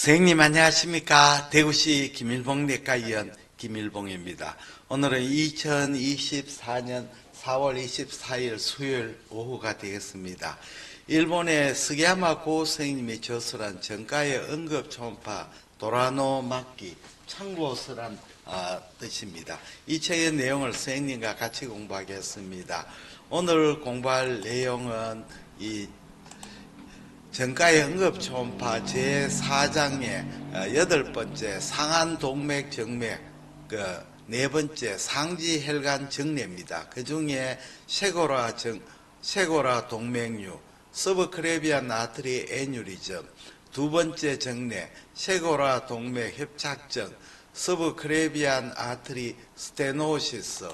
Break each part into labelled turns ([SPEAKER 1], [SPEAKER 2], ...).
[SPEAKER 1] 선생님 안녕하십니까 대구시 김일봉 내과 의원 김일봉입니다. 오늘은 2024년 4월 24일 수요일 오후가 되겠습니다. 일본의 스게야마 고 선생님이 저술한 정가의 응급 초음파 도라노 막기 참고서란 아, 뜻입니다. 이 책의 내용을 선생님과 같이 공부하겠습니다. 오늘 공부할 내용은 이 정가의 응급 초음파 제4장의 여덟 번째 상한 동맥 정맥 그 네 번째 상지 혈관 정례입니다. 그 중에 쉐고라 정 쉐고라 동맥류 서브크레비아 나트리 애뉴리즘 두 번째 정례 쉐고라 동맥 협착증 서브크레비안 아트리 스테노시스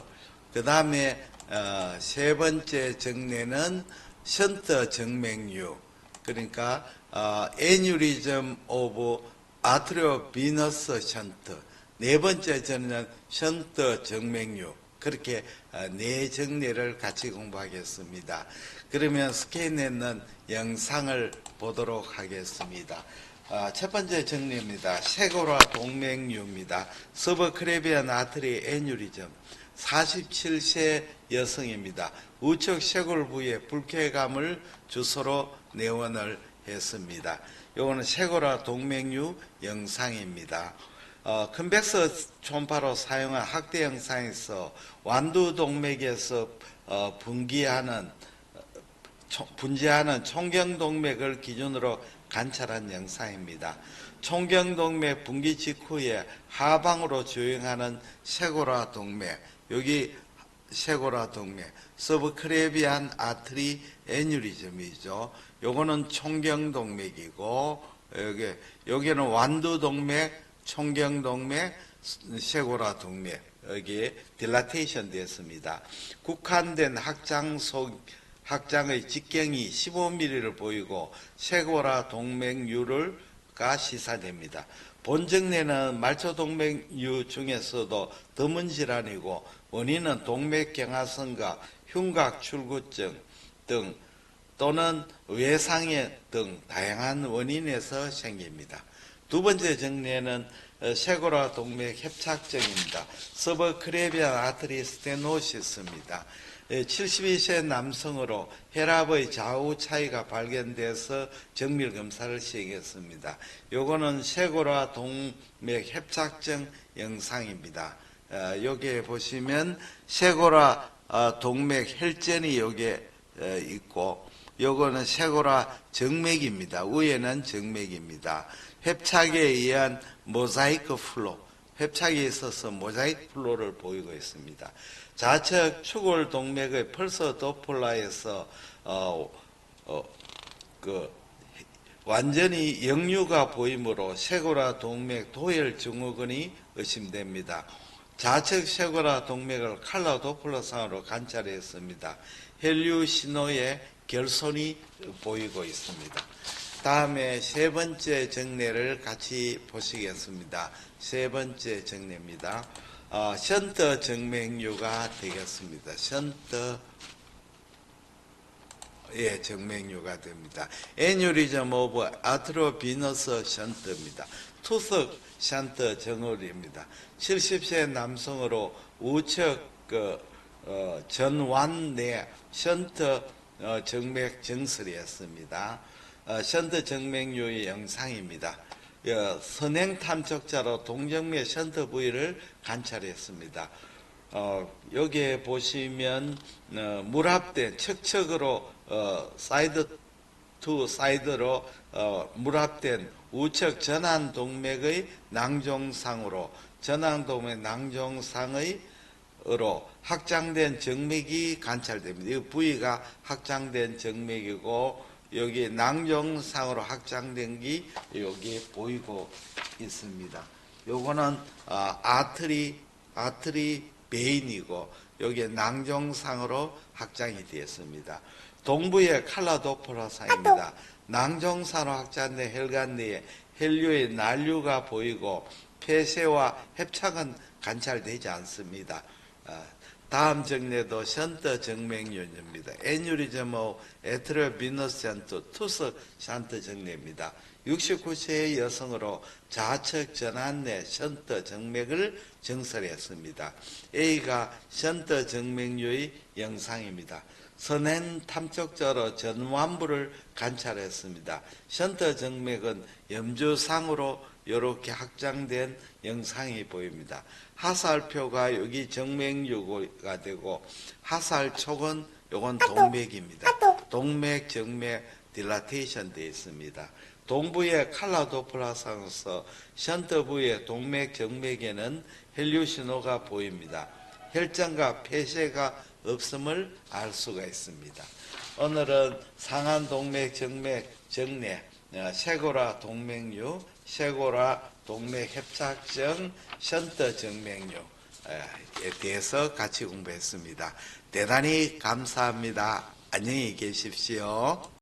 [SPEAKER 1] 그 다음에 어, 세 번째 정례는 션터 정맥류 그러니까 어, 애뉴리즘 오브 아트리오 비너스 션트 네 번째 저는 션트 정맥류 그렇게 어, 네 정례를 같이 공부하겠습니다. 그러면 있는 영상을 보도록 하겠습니다. 어, 첫 번째 정례입니다. 쉐고라 동맥류입니다. 서버크레비안 아트리 애뉴리즘 47세 여성입니다. 우측 쇄골 부위에 불쾌감을 주소로 내원을 했습니다. 요거는 쇄골화 동맥류 영상입니다. 어, 컨벡스 초음파로 사용한 학대 영상에서 완두 동맥에서 어, 분기하는 초- 분지하는 총경동맥을 기준으로 관찰한 영상입니다. 총경동맥 분기 직후에 하방으로 주행하는 쇄골화 동맥, 여기 쇄골화 동맥, 서브크레비안 아트리 애뉴리즘이죠. 요거는 총경 동맥이고 여기 여기는 완두 동맥, 총경 동맥, 쇄골화 동맥 여기 딜라테이션 됐습니다. 국한된 확장 속 확장의 직경이 15mm를 보이고 쇄골화 동맥류를 가 시사됩니다. 본정내는 말초동맥류 중에서도 드문 질환이고 원인은 동맥경화성과 흉곽 출구증 등 또는 외상해 등 다양한 원인에서 생깁니다. 두 번째 정례는 어, 쇄골화 동맥 협착증입니다. 서버크레비안 아트리 스테노시스입니다. 72세 남성으로 혈압의 좌우 차이가 발견돼서 정밀 검사를 시행했습니다. 요거는 쇄골화 동맥 협착증 영상입니다. 어, 여기에 보시면 쇄골화 어, 동맥 혈전이 여기에 어, 있고 요거는 쇄골화 정맥입니다. 위에는 정맥입니다. 협착에 의한 모자이크 플로, 협착에 있어서 모자이크 플로를 보이고 있습니다. 좌측 추골 동맥의 펄서 도플라에서 어, 어, 그 완전히 역류가 보이므로 쇄골화 동맥 도열 증후군이 의심됩니다. 좌측 쇄골화 동맥을 칼라 도플러상으로 관찰했습니다. 혈류 신호에 결손이 보이고 있습니다. 다음에 세 번째 정례를 같이 보시겠습니다. 세 번째 정례입니다. 어, 션터 정맥류가 되겠습니다. 션터 예, 정맥류가 됩니다. 애뉴리즘 오브 아트로비너스 션트입니다. 투석 션트 정월입니다. 70세 남성으로 우측 그, 어, 전완 내 션트 어, 정맥 정설이었습니다. 어, 션트 정맥류의 영상입니다. 어, 선행 탐척자로 동정맥 션트 부위를 관찰했습니다. 어, 여기에 보시면 어, 물합된 척척으로 어, 사이드 투 사이드로 어, 물합된 우측 전환 동맥의 낭종상으로 전환 동맥 낭종상의 으로 확장된 정맥이 관찰됩니다. 이 부위가 확장된 정맥이고 여기 낭종상으로 확장된 게 여기 보이고 있습니다. 요거는 아, 아트리 아트리 베인이고 여기에 낭종상으로 확장이 되었습니다. 동부의 칼라도포라상입니다. 낭종상으로 확장된 혈관 내에 혈류의 난류가 보이고 폐쇄와 협착은 관찰되지 않습니다. 아, 다음 정례도 션터 정맥류입니다. 애뉴리즘 오 에트로비너스 션트 투석 션트 정례입니다. 69세의 여성으로 좌측 전환내 션터 정맥을 정설했습니다. A가 션터 정맥류의 영상입니다. 선행 탐촉자로 전완부를 관찰했습니다. 션터 정맥은 염주상으로 이렇게 확장된 영상이 보입니다. 하살표가 여기 정맥류가 되고 하살촉은 요건 동맥입니다. 동맥, 정맥, 딜라테이션 되어 있습니다. 동부의 칼라도플라상에서 션터부의 동맥, 정맥에는 혈류 신호가 보입니다. 혈전과 폐쇄가 없음을 알 수가 있습니다. 오늘은 상한 동맥, 정맥, 정내, 어, 쉐고라 동맥류, 쉐고라 동맥 협착증, 션터 정맥류에 대해서 같이 공부했습니다. 대단히 감사합니다. 안녕히 계십시오.